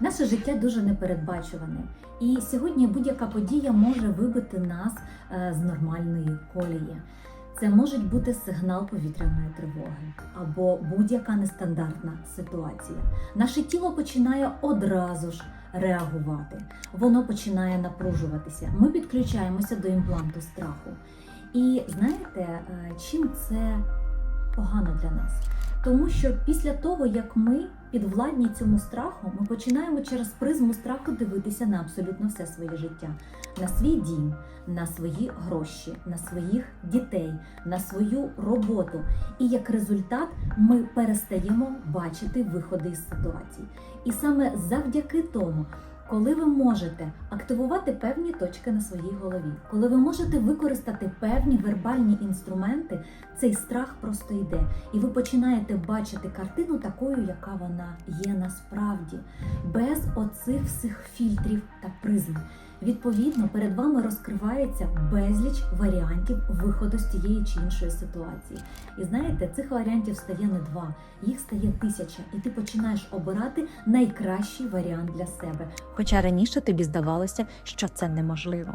Наше життя дуже непередбачуване, і сьогодні будь-яка подія може вибити нас е, з нормальної колії. Це може бути сигнал повітряної тривоги або будь-яка нестандартна ситуація. Наше тіло починає одразу ж реагувати, воно починає напружуватися. Ми підключаємося до імпланту страху. І знаєте, е, чим це погано для нас? Тому що після того, як ми підвладні цьому страху, ми починаємо через призму страху дивитися на абсолютно все своє життя, на свій дім, на свої гроші, на своїх дітей, на свою роботу. І як результат ми перестаємо бачити виходи із ситуацій. І саме завдяки тому. Коли ви можете активувати певні точки на своїй голові, коли ви можете використати певні вербальні інструменти, цей страх просто йде, і ви починаєте бачити картину такою, яка вона є насправді, без оцих всіх фільтрів та призм. Відповідно, перед вами розкривається безліч варіантів виходу з тієї чи іншої ситуації. І знаєте, цих варіантів стає не два, їх стає тисяча, і ти починаєш обирати найкращий варіант для себе. Хоча раніше тобі здавалося, що це неможливо.